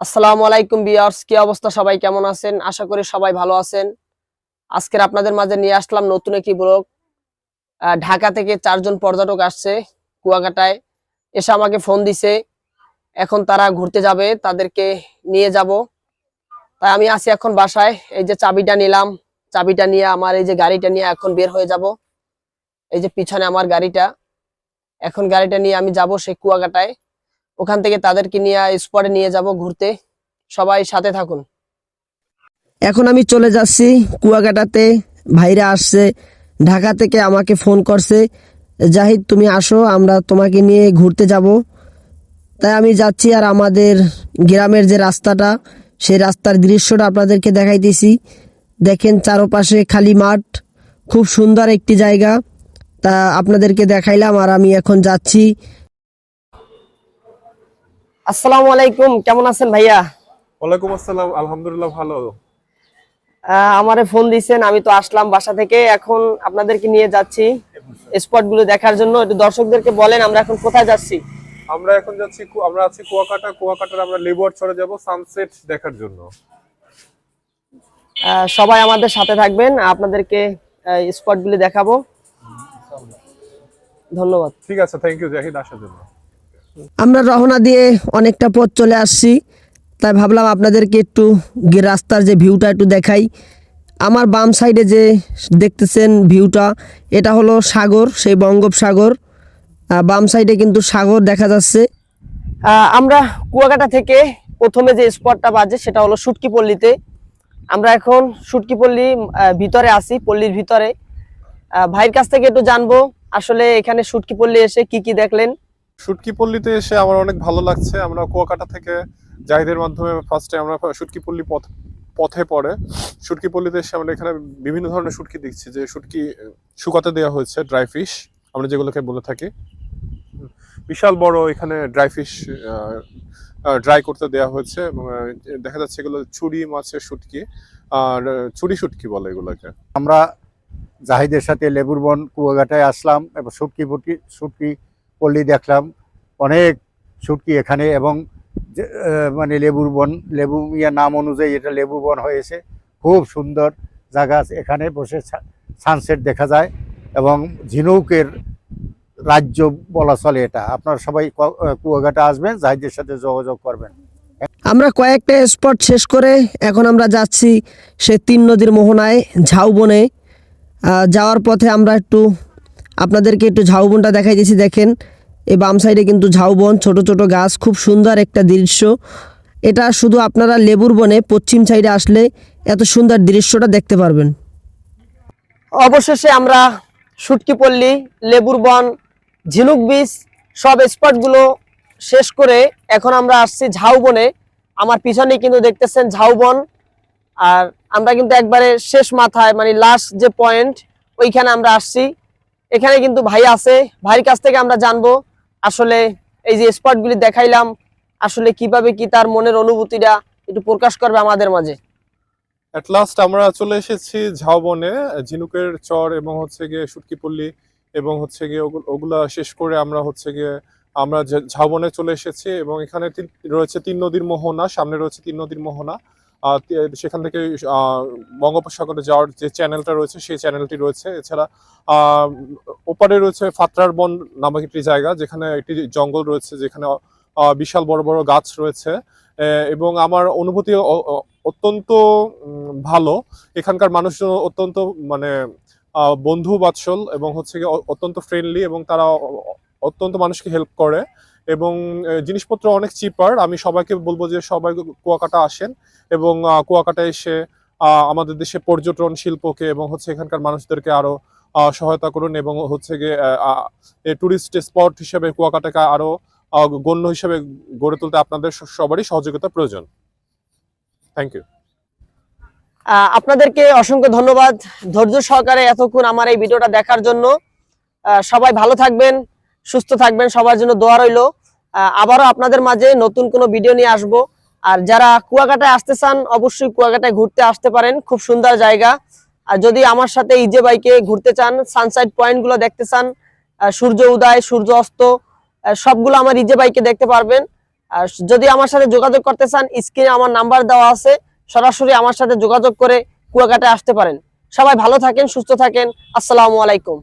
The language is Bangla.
আসসালামু আলাইকুম বিয়ার্স কি অবস্থা? সবাই কেমন আছেন? আশা করি সবাই ভালো আছেন। আজকের আপনাদের মাঝে নিয়ে আসলাম নতুন একটি ব্লগ। ঢাকা থেকে চারজন পর্যটক আসছে কুয়াকাটায়। এসে আমাকে ফোন দিছে, এখন তারা ঘুরতে যাবে, তাদেরকে নিয়ে যাব। তাই আমি আছি এখন বাসায়। এই যে চাবিটা নিলাম, চাবিটা নিয়ে আমার এই যে গাড়িটা নিয়ে এখন বের হয়ে যাব। এই যে পিছনে আমার গাড়িটা। এখন গাড়িটা নিয়ে আমি যাব সেই কুয়াকাটায়। ওখান থেকে তাদেরকে নিয়ে স্পটে নিয়ে যাব ঘুরতে। সবাই সাথে থাকুন। এখন আমি চলে যাচ্ছি কুয়াকাটাতে। ভাইরা আসছে, ঢাকা থেকে আমাকে ফোন করছে, জাহিদ, তুমি আসো, আমরা তোমাকে নিয়ে ঘুরতে যাব। তাই আমি যাচ্ছি আর আমাদের গ্রামের যে রাস্তাটা, সেই রাস্তার দৃশ্যটা আপনাদেরকে দেখাইতেছি। দেখেন চারপাশে খালি মাঠ, খুব সুন্দর একটি জায়গা। তা আপনাদেরকে দেখাইলাম আর আমি এখন যাচ্ছি। আসসালামু আলাইকুম কেমন আছেন ভাইয়া? ওয়ালাইকুম আসসালাম আলহামদুলিল্লাহ ভালো। আমারে ফোন দিছেন আমি তো আসলাম বাসা থেকে এখন আপনাদেরকে নিয়ে যাচ্ছি স্পটগুলো দেখার জন্য। একটু দর্শকদেরকে বলেন আমরা এখন কোথায় যাচ্ছি? আমরা এখন যাচ্ছি আমরা আছি কুয়াকাটা কুয়াকাটার আমরা লেবুয়ার চলে যাব সানসেট দেখার জন্য। সবাই আমাদের সাথে থাকবেন আপনাদেরকে স্পট গুলি দেখাবো। ধন্যবাদ। ঠিক আছে থ্যাংক ইউ জাহিদ আসার জন্য। আমরা রওনা দিয়ে অনেকটা পথ চলে আসছি। তাই ভাবলাম আপনাদেরকে একটু রাস্তার যে ভিউটা একটু দেখাই। আমার বাম সাইডে যে দেখতেছেন ভিউটা এটা হলো সাগর, সেই বঙ্গোপসাগর। বাম সাইডে কিন্তু সাগর দেখা যাচ্ছে। আমরা কুয়াকাটা থেকে প্রথমে যে স্পটটা বাজে, সেটা হলো সুটকি পল্লীতে আমরা এখন সুটকি পল্লী ভিতরে আসি পল্লীর ভিতরে। ভাইয়ের কাছ থেকে একটু জানব, আসলে এখানে সুটকি পল্লী এসে কি কি দেখলেন? শুটকি পল্লীতে এসে আমার অনেক ভালো লাগছে। আমরা কুয়াকাটা থেকে জাহিদের মাধ্যমে ফার্স্টে আমরা শুটকি পল্লী পথ, পথে পড়ে। শুটকি পল্লীতে এসে আমরা এখানে বিভিন্ন ধরনের শুটকি দেখছি। যে শুটকি শুকাতে দেওয়া হয়েছে ড্রাই ফিশ আমরা যেগুলোকে বলে থাকি। বিশাল বড় এখানে ড্রাই ফিশ ড্রাই করতে দেওয়া হয়েছে দেখা যাচ্ছে এগুলো চুড়ি মাছের শুটকি, আর চুড়ি শুটকি বলে এগুলোকে। আমরা জাহিদের সাথে লেবুর বন কুয়াঘাটায় আসলাম এবং শুটকি ফুটকি, শুটকি পল্লী দেখলাম, অনেক শুটকি এখানে এবং মানে লেবুর বন, লেবু ইয়া নাম অনুযায়ী এটা লেবু বন হয়েছে। খুব সুন্দর জায়গা এখানে বসে সানসেট দেখা যায় এবং ঝিনুকের রাজ্য বলা চলে এটা। আপনারা সবাই কুয়াঘাটা আসবেন, জাহিদের সাথে যোগাযোগ করবেন। আমরা কয়েকটা স্পট শেষ করে এখন আমরা যাচ্ছি সে তিন নদীর মোহনায়, ঝাউবনে। যাওয়ার পথে আমরা একটু আপনাদেরকে একটু ঝাউবনটা দেখাই দিয়েছি, দেখেন। এই বাম সাইডে কিন্তু ঝাউবন, ছোট ছোট গাছ, খুব সুন্দর একটা দৃশ্য। এটা শুধু আপনারা লেবুর বনে পশ্চিম সাইডে আসলে এত সুন্দর দৃশ্যটা দেখতে পারবেন। অবশেষে আমরা সুটকিপল্লী লেবুর বন, ঝিনুক বিচ সব স্পটগুলো শেষ করে এখন আমরা আসছি ঝাউবনে। আমার পিছনে কিন্তু দেখতেছেন ঝাউবন। আর আমরা কিন্তু একবারে শেষ মাথায় মানে লাস্ট যে পয়েন্ট ওইখানে আমরা আসছি। এখানে কিন্তু ভাই আছে। ভাইয়ের কাছ থেকে আমরা জানব আসলে এই যে স্পটগুলি দেখাইলাম, আসলে কীভাবে কি তার মনের অনুভূতিটা একটু প্রকাশ করবে আমাদের মাঝে। লাস্ট আমরা চলে এসেছি ঝাউবনে, ঝিনুকের চর এবং হচ্ছে গিয়ে শুটকিপল্লী এবং হচ্ছে গিয়ে ওগু- ওগুলা শেষ করে আমরা হচ্ছে গিয়ে, আমরা ঝাউবনে চলে এসেছি এবং এখানে রয়েছে তিন নদীর মোহনা, সামনে রয়েছে তিন নদীর মোহনা। সেখান থেকে বঙ্গোপসাগরে যাওয়ার যে চ্যানেলটা রয়েছে, সেই চ্যানেলটি রয়েছে। এছাড়া ওপারে রয়েছে ফাতরার বন নামক একটি জায়গা, যেখানে একটি জঙ্গল রয়েছে, যেখানে বিশাল বড় বড় গাছ রয়েছে। এবং আমার অনুভূতি অত্যন্ত ভালো। এখানকার মানুষজন অত্যন্ত মানে বন্ধু বাৎসল এবং হচ্ছে অত্যন্ত ফ্রেন্ডলি এবং তারা অত্যন্ত মানুষকে হেল্প করে। এবং জিনিসপত্র অনেক চিপার আমি সবাইকে বলব যে সবাই কুয়াকাটা আসেন এবং কুয়াকাটা এসে আমাদের দেশে পর্যটন শিল্পকে এবং হচ্ছে এখানকার মানুষদেরকে আরও আহ, সহায়তা করুন এবং হচ্ছে গিয়ে টুরিস্ট স্পট হিসেবে কুয়াকাটাকে আরও গণ্য হিসেবে গড়ে তুলতে আপনাদের সবারই সহযোগিতা প্রয়োজন। থ্যাংক ইউ আপনাদেরকে অসংখ্য ধন্যবাদ। ধৈর্য সহকারে এতক্ষণ আমার এই ভিডিওটা দেখার জন্য। সবাই ভালো থাকবেন সুস্থ থাকবেন সবার জন্য দোয়া রইল। আবারও আপনাদের মাঝে নতুন কোনো ভিডিও নিয়ে আসব। আর যারা কুয়াকাটায় আসতে চান, অবশ্যই কুয়াকাটায় ঘুরতে আসতে পারেন। খুব সুন্দর জায়গা। আর যদি আমার সাথে ইজে বাইকে ঘুরতে চান সানসাইড পয়েন্টগুলো দেখতে চান সূর্য উদয়, সূর্য অস্ত সবগুলো আমার ইজে বাইকে দেখতে পারবেন। আর যদি আমার সাথে যোগাযোগ করতে চান স্ক্রিনে আমার নাম্বার দেওয়া আছে। সরাসরি আমার সাথে যোগাযোগ করে কুয়াকাটায় আসতে পারেন। সবাই ভালো থাকেন, সুস্থ থাকেন। আসসালামু আলাইকুম।